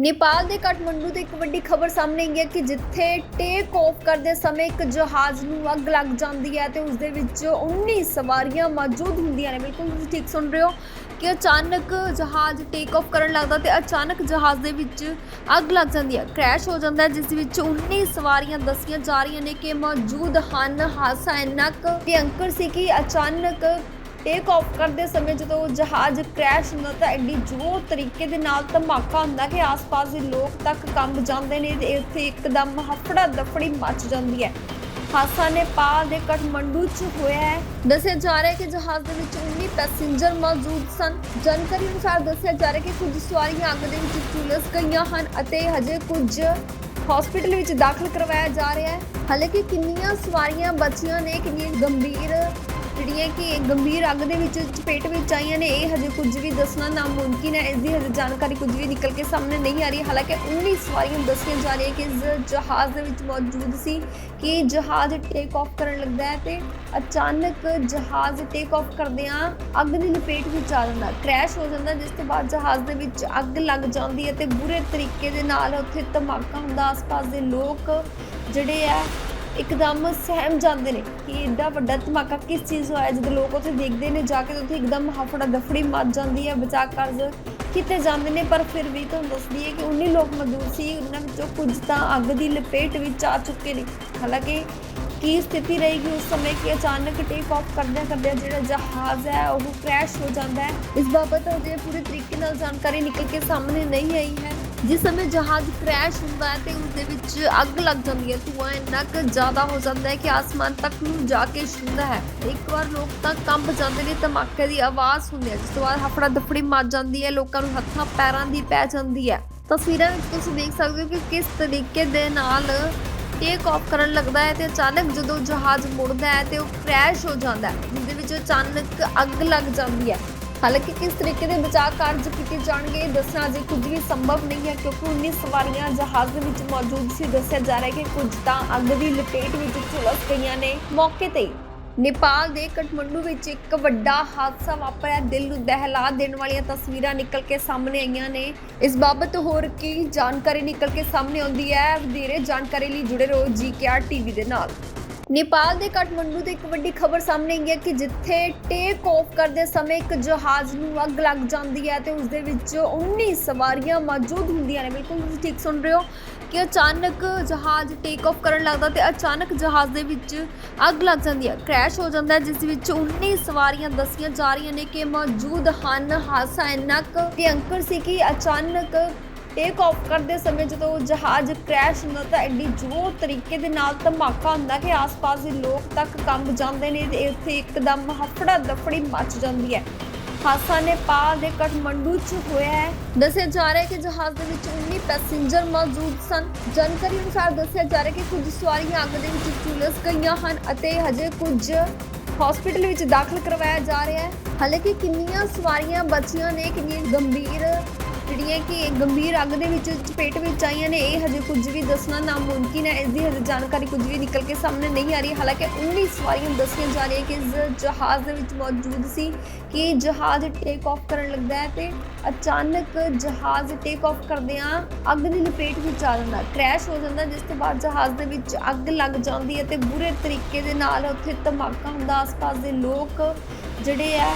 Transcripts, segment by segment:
ਨੇਪਾਲ ਦੇ ਕਾਠਮੰਡੂ ਤੋਂ ਇੱਕ ਵੱਡੀ ਖਬਰ ਸਾਹਮਣੇ ਆਈ ਹੈ ਕਿ ਜਿੱਥੇ ਟੇਕ ਆਫ ਕਰਦੇ ਸਮੇਂ ਇੱਕ ਜਹਾਜ਼ ਨੂੰ ਅੱਗ ਲੱਗ ਜਾਂਦੀ ਹੈ ਤੇ ਉਸ ਦੇ ਵਿੱਚ 19 ਸਵਾਰੀਆਂ ਮੌਜੂਦ ਹੁੰਦੀਆਂ ਨੇ। ਬਿਲਕੁਲ, ਤੁਸੀਂ ਠੀਕ ਸੁਣ ਰਹੇ ਹੋ ਕਿ ਅਚਾਨਕ ਜਹਾਜ਼ ਟੇਕ ਆਫ ਕਰਨ ਲੱਗਦਾ ਤੇ ਅਚਾਨਕ ਜਹਾਜ਼ ਦੇ ਵਿੱਚ ਅੱਗ ਲੱਗ ਜਾਂਦੀ ਹੈ। ਕ੍ਰੈਸ਼ ਹੋ ਜਾਂਦਾ ਜਿਸ ਵਿੱਚ 19 ਸਵਾਰੀਆਂ ਦੱਸੀਆਂ ਜਾ ਰਹੀਆਂ ਨੇ ਕਿ ਮੌਜੂਦ ਹਨ। ਹਾਦਸਾ ਇੰਨਾ ਕੁ ਭਿਅੰਕਰ ਸੀ ਕਿ ਅਚਾਨਕ ਟੇਕ ਆਫ ਕਰਦੇ ਸਮੇਂ ਜਦੋਂ ਜਹਾਜ਼ ਕ੍ਰੈਸ਼ ਹੁੰਦਾ ਤਾਂ ਐਡੀ ਜ਼ੋਰ ਤਰੀਕੇ ਦੇ ਨਾਲ ਧਮਾਕਾ ਹੁੰਦਾ ਕਿ ਆਸ-ਪਾਸ ਦੇ ਲੋਕ ਤੱਕ ਕੰਬ ਜਾਂਦੇ ਨੇ ਤੇ ਇੱਥੇ ਇੱਕਦਮ ਹਫੜਾ ਦਫੜੀ ਮਚ ਜਾਂਦੀ ਹੈ। ਹਾਦਸਾ ਨੇਪਾਲ ਦੇ ਕਠਮੰਡੂ 'ਚ ਹੋਇਆ ਹੈ। ਦੱਸਿਆ ਜਾ ਰਿਹਾ ਹੈ ਕਿ ਜਹਾਜ਼ ਦੇ ਵਿੱਚ 19 ਪੈਸੇਂਜਰ ਮੌਜੂਦ ਸਨ। ਜਾਣਕਾਰੀ ਅਨੁਸਾਰ ਦੱਸਿਆ ਜਾ ਰਿਹਾ ਹੈ ਕਿ ਕੁਝ ਸਵਾਰੀਆਂ ਅੱਗ ਦੇ ਵਿੱਚ ਝੁਲਸ ਗਈਆਂ ਹਨ ਅਤੇ ਹਜੇ ਕੁਝ ਹਸਪੀਟਲ ਵਿੱਚ ਦਾਖਲ ਕਰਵਾਇਆ ਜਾ ਰਿਹਾ ਹੈ। ਹਾਲਾਂਕਿ ਕਿੰਨੀਆਂ ਸਵਾਰੀਆਂ ਬਚੀਆਂ ਨੇ, ਕਿੰਨੀਆਂ ਗੰਭੀਰ ਜਿਹੜੀਆਂ ਕਿ ਗੰਭੀਰ ਅੱਗ ਦੇ ਵਿੱਚ ਚਪੇਟ ਵਿੱਚ ਆਈਆਂ ਨੇ, ਇਹ ਹਜੇ ਕੁਝ ਵੀ ਦੱਸਣਾ ਨਾਮੁਮਕਿਨ ਹੈ। ਇਸ ਦੀ ਹਜੇ ਜਾਣਕਾਰੀ ਕੁਝ ਵੀ ਨਿਕਲ ਕੇ ਸਾਹਮਣੇ ਨਹੀਂ ਆ ਰਹੀ। ਹਾਲਾਂਕਿ 19 ਸਵਾਰੀਆਂ ਦੱਸੀਆਂ ਜਾ ਰਹੀਆਂ ਕਿ ਇਸ ਜਹਾਜ਼ ਦੇ ਵਿੱਚ ਮੌਜੂਦ ਸੀ ਕਿ ਜਹਾਜ਼ ਟੇਕ ਆਫ ਕਰਨ ਲੱਗਦਾ ਹੈ ਤੇ ਅਚਾਨਕ ਜਹਾਜ਼ ਟੇਕ ਆਫ ਕਰਦਿਆਂ ਅੱਗ ਦੀ ਲਪੇਟ ਵਿੱਚ ਆ ਜਾਂਦਾ ਕ੍ਰੈਸ਼ ਹੋ ਜਾਂਦਾ, ਜਿਸ ਤੋਂ ਬਾਅਦ ਜਹਾਜ਼ ਦੇ ਵਿੱਚ ਅੱਗ ਲੱਗ ਜਾਂਦੀ ਹੈ ਤੇ ਬੁਰੇ ਤਰੀਕੇ ਦੇ ਨਾਲ ਉੱਥੇ ਧਮਾਕਾ ਹੁੰਦਾ। ਆਸ-ਪਾਸ ਦੇ ਲੋਕ ਜਿਹੜੇ ਆ ਇੱਕਦਮ ਸਹਿਮ ਜਾਂਦੇ ਨੇ ਕਿ ਏਡਾ ਵੱਡਾ ਧਮਾਕਾ ਕਿਸ ਚੀਜ਼ ਹੋਇਆ? ਜਦੋਂ ਲੋਕ ਉੱਥੇ ਦੇਖਦੇ ਨੇ ਜਾ ਕੇ ਤਾਂ ਉੱਥੇ ਇੱਕਦਮ ਹਫੜਾ ਦਫੜੀ ਮਚ ਜਾਂਦੀ ਹੈ ਬਚਾ ਕਰਜ਼ ਕਿਤੇ ਜਾਂਦੇ ਨੇ। ਪਰ ਫਿਰ ਵੀ ਤੁਹਾਨੂੰ ਦੱਸਦੀ ਹੈ ਕਿ 19 ਲੋਕ ਮੌਜੂਦ ਸੀ ਉਹਨਾਂ ਵਿੱਚੋਂ ਕੁਝ ਤਾਂ ਅੱਗ ਦੀ ਲਪੇਟ ਵਿੱਚ ਆ ਚੁੱਕੇ ਨੇ। ਹਾਲਾਂਕਿ ਕੀ ਸਥਿਤੀ ਰਹੇਗੀ ਉਸ ਸਮੇਂ ਕਿ ਅਚਾਨਕ ਟੇਕ ਆਫ ਕਰਦਿਆਂ ਕਰਦਿਆਂ ਜਿਹੜਾ ਜਹਾਜ਼ ਹੈ, ਉਹ ਕ੍ਰੈਸ਼ ਹੋ ਜਾਂਦਾ ਹੈ? ਇਸ ਬਾਬਤ ਅਜੇ ਪੂਰੇ ਤਰੀਕੇ ਨਾਲ ਜਾਣਕਾਰੀ ਨਿਕਲ ਕੇ ਸਾਹਮਣੇ ਨਹੀਂ ਆਈ ਹੈ। ਜਿਸ ਸਮੇਂ ਜਹਾਜ਼ ਕ੍ਰੈਸ਼ ਹੁੰਦਾ ਹੈ ਤੇ ਉਸ ਦੇ ਵਿੱਚ ਅੱਗ ਲੱਗ ਜਾਂਦੀ ਹੈ, ਧੂਆਂ ਇੰਨਾ ਕੁ ਜ਼ਿਆਦਾ ਹੋ ਜਾਂਦਾ ਹੈ ਕਿ ਆਸਮਾਨ ਤੱਕ ਨੂੰ ਜਾ ਕੇ ਛੂੰਹਦਾ ਹੈ। ਇੱਕ ਵਾਰ ਲੋਕ ਤਾਂ ਕੰਬ ਜਾਂਦੇ ਨੇ, ਧਮਾਕੇ ਦੀ ਆਵਾਜ਼ ਹੁੰਦੀ ਹੈ ਜਿਸ ਤੋਂ ਬਾਅਦ ਹਫੜਾ ਦਫੜੀ ਮਚ ਜਾਂਦੀ ਹੈ, ਲੋਕਾਂ ਨੂੰ ਹੱਥਾਂ ਪੈਰਾਂ ਦੀ ਪੈ ਜਾਂਦੀ ਹੈ। ਤਸਵੀਰਾਂ ਵਿੱਚ ਤੁਸੀਂ ਦੇਖ ਸਕਦੇ ਹੋ ਕਿ ਕਿਸ ਤਰੀਕੇ ਦੇ ਨਾਲ ਟੇਕ ਆਫ ਕਰਨ ਲੱਗਦਾ ਹੈ ਤੇ ਅਚਾਨਕ ਜਦੋਂ ਜਹਾਜ਼ ਮੁੜਦਾ ਹੈ ਤੇ ਉਹ ਕ੍ਰੈਸ਼ ਹੋ ਜਾਂਦਾ ਹੈ, ਜਿਸ ਦੇ ਵਿੱਚ ਅਚਾਨਕ ਅੱਗ ਲੱਗ ਜਾਂਦੀ ਹੈ। ਹਾਲਾਂਕਿ ਕਿਸ ਤਰੀਕੇ ਦੇ ਬਚਾਅ ਕਾਰਜ ਕੀਤੇ ਜਾਣਗੇ ਦੱਸਣਾ ਅਜੇ ਕੁਝ ਵੀ ਸੰਭਵ ਨਹੀਂ ਹੈ ਕਿਉਂਕਿ 19 ਸਵਾਰੀਆਂ ਜਹਾਜ਼ ਦੇ ਵਿੱਚ ਮੌਜੂਦ ਸੀ। ਦੱਸਿਆ ਜਾ ਰਿਹਾ ਹੈ ਕਿ ਕੁਝ ਤਾਂ ਅੱਗ ਦੀ ਲਪੇਟ ਵਿੱਚ ਝੁਲਸ ਗਈਆਂ ਨੇ। ਮੌਕੇ ਤੇ ਨੇਪਾਲ ਦੇ ਕਠਮੰਡੂ ਵਿੱਚ ਇੱਕ ਵੱਡਾ ਹਾਦਸਾ ਵਾਪਰਿਆ। ਦਿਲ ਨੂੰ ਦਹਿਲਾ ਦੇਣ ਵਾਲੀਆਂ ਤਸਵੀਰਾਂ ਨਿਕਲ ਕੇ ਸਾਹਮਣੇ ਆਈਆਂ ਨੇ। ਇਸ ਬਾਬਤ ਹੋਰ ਕੀ ਜਾਣਕਾਰੀ ਨਿਕਲ ਕੇ ਸਾਹਮਣੇ ਆਉਂਦੀ ਹੈ? ਵਧੇਰੇ ਜਾਣਕਾਰੀ ਲਈ ਜੁੜੇ ਰਹੋ ਜੀ ਜੀਕੇਆਰ ਟੀਵੀ ਦੇ ਨਾਲ। ਨੇਪਾਲ ਦੇ ਕਾਠਮੰਡੂ ਤੋਂ ਇੱਕ ਵੱਡੀ ਖਬਰ ਸਾਹਮਣੇ ਆਈ ਹੈ ਕਿ ਜਿੱਥੇ ਟੇਕ ਆਫ ਕਰਦੇ ਸਮੇਂ ਇੱਕ ਜਹਾਜ਼ ਨੂੰ ਅੱਗ ਲੱਗ ਜਾਂਦੀ ਹੈ ਤੇ ਉਸ ਦੇ ਵਿੱਚ 19 ਸਵਾਰੀਆਂ ਮੌਜੂਦ ਹੁੰਦੀਆਂ ਨੇ। ਬਿਲਕੁਲ ਤੁਸੀਂ ਠੀਕ ਸੁਣ ਰਹੇ ਹੋ ਕਿ ਅਚਾਨਕ ਜਹਾਜ਼ ਟੇਕ ਆਫ ਕਰਨ ਲੱਗਦਾ ਤੇ ਅਚਾਨਕ ਜਹਾਜ਼ ਦੇ ਵਿੱਚ ਅੱਗ ਲੱਗ ਜਾਂਦੀ ਹੈ। ਕ੍ਰੈਸ਼ ਹੋ ਜਾਂਦਾ ਜਿਸ ਵਿੱਚ 19 ਸਵਾਰੀਆਂ ਦੱਸੀਆਂ ਜਾ ਰਹੀਆਂ ਨੇ ਕਿ ਮੌਜੂਦ ਹਨ। ਹਾਦਸਾ ਇੰਨਾ ਕੁ ਸੀ ਕਿ ਅਚਾਨਕ ਟੇਕ ਆਫ ਕਰਦੇ ਸਮੇਂ ਜਦੋਂ ਜਹਾਜ਼ ਕ੍ਰੈਸ਼ ਹੁੰਦਾ ਤਾਂ ਐਡੀ ਜ਼ੋਰ ਤਰੀਕੇ ਦੇ ਨਾਲ ਧਮਾਕਾ ਹੁੰਦਾ ਕਿ ਆਸ-ਪਾਸ ਦੇ ਲੋਕ ਤੱਕ ਕੰਬ ਜਾਂਦੇ ਨੇ ਤੇ ਇੱਥੇ ਇੱਕਦਮ ਹਫੜਾ ਦਫੜੀ ਮਚ ਜਾਂਦੀ ਹੈ। ਹਾਦਸਾ ਨੇਪਾਲ ਦੇ ਕਠਮੰਡੂ 'ਚ ਹੋਇਆ ਹੈ। ਦੱਸਿਆ ਜਾ ਰਿਹਾ ਹੈ ਕਿ ਜਹਾਜ਼ ਦੇ ਵਿੱਚ 19 ਪੈਸੇਂਜਰ ਮੌਜੂਦ ਸਨ। ਜਾਣਕਾਰੀ ਅਨੁਸਾਰ ਦੱਸਿਆ ਜਾ ਰਿਹਾ ਹੈ ਕਿ ਕੁਝ ਸਵਾਰੀਆਂ ਅੱਗ ਦੇ ਵਿੱਚ ਝੁਲਸ ਗਈਆਂ ਹਨ ਅਤੇ ਹਜੇ ਕੁਝ ਹਸਪੀਟਲ ਵਿੱਚ ਦਾਖਲ ਕਰਵਾਇਆ ਜਾ ਰਿਹਾ ਹੈ। ਹਾਲਾਂਕਿ ਕਿੰਨੀਆਂ ਸਵਾਰੀਆਂ ਬਚੀਆਂ ਨੇ, ਕਿੰਨੀਆਂ ਗੰਭੀਰ ਜਿਹੜੀਆਂ ਕਿ ਗੰਭੀਰ ਅੱਗ ਦੇ ਵਿੱਚ, ਚਪੇਟ ਵਿੱਚ ਆਈਆਂ ਨੇ, ਇਹ ਹਜੇ ਕੁਝ ਵੀ ਦੱਸਣਾ ਨਾਮੁਮਕਿਨ ਹੈ। ਇਸ ਦੀ ਹਜੇ ਜਾਣਕਾਰੀ ਕੁਝ ਵੀ ਨਿਕਲ ਕੇ ਸਾਹਮਣੇ ਨਹੀਂ ਆ ਰਹੀ। ਹਾਲਾਂਕਿ 19 ਸਵਾਰੀਆਂ ਦੱਸੀਆਂ ਜਾ ਰਹੀਆਂ ਕਿ ਇਸ ਜਹਾਜ਼ ਦੇ ਵਿੱਚ ਮੌਜੂਦ ਸੀ ਕਿ ਜਹਾਜ਼ ਟੇਕ ਆਫ ਕਰਨ ਲੱਗਦਾ ਹੈ ਤੇ ਅਚਾਨਕ ਜਹਾਜ਼ ਟੇਕ ਆਫ ਕਰਦਿਆਂ ਅੱਗ ਦੀ ਲਪੇਟ ਵਿੱਚ ਆ ਜਾਂਦਾ ਕ੍ਰੈਸ਼ ਹੋ ਜਾਂਦਾ, ਜਿਸ ਤੋਂ ਬਾਅਦ ਜਹਾਜ਼ ਦੇ ਵਿੱਚ ਅੱਗ ਲੱਗ ਜਾਂਦੀ ਹੈ ਤੇ ਬੁਰੇ ਤਰੀਕੇ ਦੇ ਨਾਲ ਉੱਥੇ ਧਮਾਕਾ ਹੁੰਦਾ। ਆਸ-ਪਾਸ ਦੇ ਲੋਕ ਜਿਹੜੇ ਆ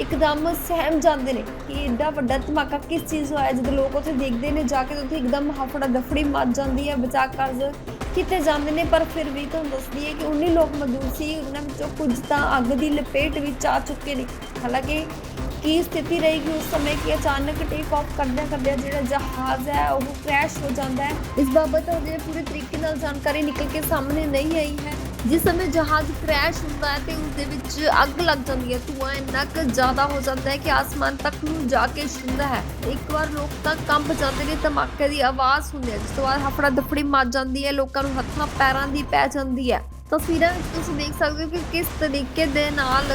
ਇੱਕਦਮ ਸਹਿਮ ਜਾਂਦੇ ਨੇ ਕਿ ਐਡਾ ਵੱਡਾ ਧਮਾਕਾ ਕਿਸ ਚੀਜ਼ ਹੋਇਆ? ਜਦੋਂ ਲੋਕ ਉੱਥੇ ਦੇਖਦੇ ਨੇ ਜਾ ਕੇ ਤਾਂ ਉੱਥੇ ਇੱਕਦਮ ਹਫੜਾ ਦਫੜੀ ਮਚ ਜਾਂਦੀ ਹੈ ਬਚਾ ਕਰਜ਼ ਕਿਤੇ ਜਾਂਦੇ ਨੇ। ਪਰ ਫਿਰ ਵੀ ਤੁਹਾਨੂੰ ਦੱਸਦੀ ਹੈ ਕਿ 19 ਲੋਕ ਮੌਜੂਦ ਸੀ, ਉਹਨਾਂ ਵਿੱਚੋਂ ਕੁਝ ਤਾਂ ਅੱਗ ਦੀ ਲਪੇਟ ਵਿੱਚ ਆ ਚੁੱਕੇ ਨੇ। ਹਾਲਾਂਕਿ ਕੀ ਸਥਿਤੀ ਰਹੇਗੀ ਉਸ ਸਮੇਂ ਕਿ ਅਚਾਨਕ ਟੇਕ ਆਫ ਕਰਦਿਆਂ ਕਰਦਿਆਂ ਜਿਹੜਾ ਜਹਾਜ਼ ਹੈ, ਉਹ ਕ੍ਰੈਸ਼ ਹੋ ਜਾਂਦਾ ਹੈ? ਇਸ ਬਾਬਤ ਅਜੇ ਪੂਰੇ ਤਰੀਕੇ ਨਾਲ ਜਾਣਕਾਰੀ ਨਿਕਲ ਕੇ ਸਾਹਮਣੇ ਨਹੀਂ ਆਈ ਹੈ। ਜਿਸ ਸਮੇਂ ਜਹਾਜ਼ ਕ੍ਰੈਸ਼ ਹੁੰਦਾ ਹੈ ਤੇ ਉਸ ਦੇ ਵਿੱਚ ਅੱਗ ਲੱਗ ਜਾਂਦੀ ਹੈ, ਧੂਆਂ ਇੰਨਾ ਕੁ ਜ਼ਿਆਦਾ ਹੋ ਜਾਂਦਾ ਹੈ ਕਿ ਆਸਮਾਨ ਤੱਕ ਨੂੰ ਜਾ ਕੇ ਛੂੰਹਦਾ ਹੈ। ਇੱਕ ਵਾਰ ਲੋਕ ਤਾਂ ਕੰਬ ਜਾਂਦੇ ਨੇ, ਧਮਾਕੇ ਦੀ ਆਵਾਜ਼ ਹੁੰਦੀ ਹੈ ਜਿਸ ਤੋਂ ਬਾਅਦ ਹਫੜਾ ਦਫੜੀ ਮਚ ਜਾਂਦੀ ਹੈ, ਲੋਕਾਂ ਨੂੰ ਹੱਥਾਂ ਪੈਰਾਂ ਦੀ ਪੈ ਜਾਂਦੀ ਹੈ। ਤਸਵੀਰਾਂ ਵਿੱਚ ਤੁਸੀਂ ਦੇਖ ਸਕਦੇ ਹੋ ਕਿ ਕਿਸ ਤਰੀਕੇ ਦੇ ਨਾਲ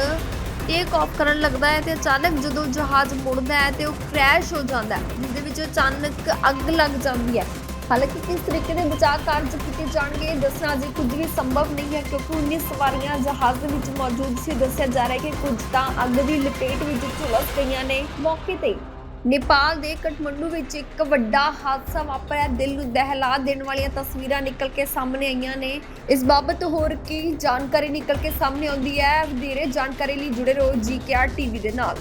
ਟੇਕ ਆਫ ਕਰਨ ਲੱਗਦਾ ਹੈ ਤੇ ਅਚਾਨਕ ਜਦੋਂ ਜਹਾਜ਼ ਮੁੜਦਾ ਹੈ ਤੇ ਉਹ ਕ੍ਰੈਸ਼ ਹੋ ਜਾਂਦਾ ਹੈ ਜਿਸ ਦੇ ਵਿੱਚ ਅਚਾਨਕ ਅੱਗ ਲੱਗ ਜਾਂਦੀ ਹੈ। ਹਾਲਾਂਕਿ ਕਿਸ ਤਰੀਕੇ ਦੇ ਬਚਾਅ ਕਾਰਜ ਕੀਤੇ ਜਾਣਗੇ, ਦੱਸਣਾ ਅਜੇ ਕੁਝ ਵੀ ਸੰਭਵ ਨਹੀਂ ਹੈ ਕਿਉਂਕਿ 19 ਸਵਾਰੀਆਂ ਜਹਾਜ਼ ਵਿੱਚ ਮੌਜੂਦ ਸੀ। ਦੱਸਿਆ ਜਾ ਰਿਹਾ ਹੈ ਕਿ ਕੁਝ ਤਾਂ ਅੱਗ ਦੀ ਲਪੇਟ ਵਿੱਚ ਝੁਲਸ ਗਈਆਂ ਨੇ। ਮੌਕੇ ਤੇ ਨੇਪਾਲ ਦੇ ਕਟਮੰਡੂ ਵਿੱਚ ਇੱਕ ਵੱਡਾ ਹਾਦਸਾ ਵਾਪਰਿਆ। ਦਿਲ ਨੂੰ ਦਹਿਲਾ ਦੇਣ ਵਾਲੀਆਂ ਤਸਵੀਰਾਂ ਨਿਕਲ ਕੇ ਸਾਹਮਣੇ ਆਈਆਂ ਨੇ। ਇਸ ਬਾਬਤ ਹੋਰ ਕੀ ਜਾਣਕਾਰੀ ਨਿਕਲ ਕੇ ਸਾਹਮਣੇ ਆਉਂਦੀ ਹੈ? ਵਧੇਰੇ ਜਾਣਕਾਰੀ ਲਈ ਜੁੜੇ ਰਹੋ ਜੀ ਕੇਆਰ ਟੀਵੀ ਦੇ ਨਾਲ।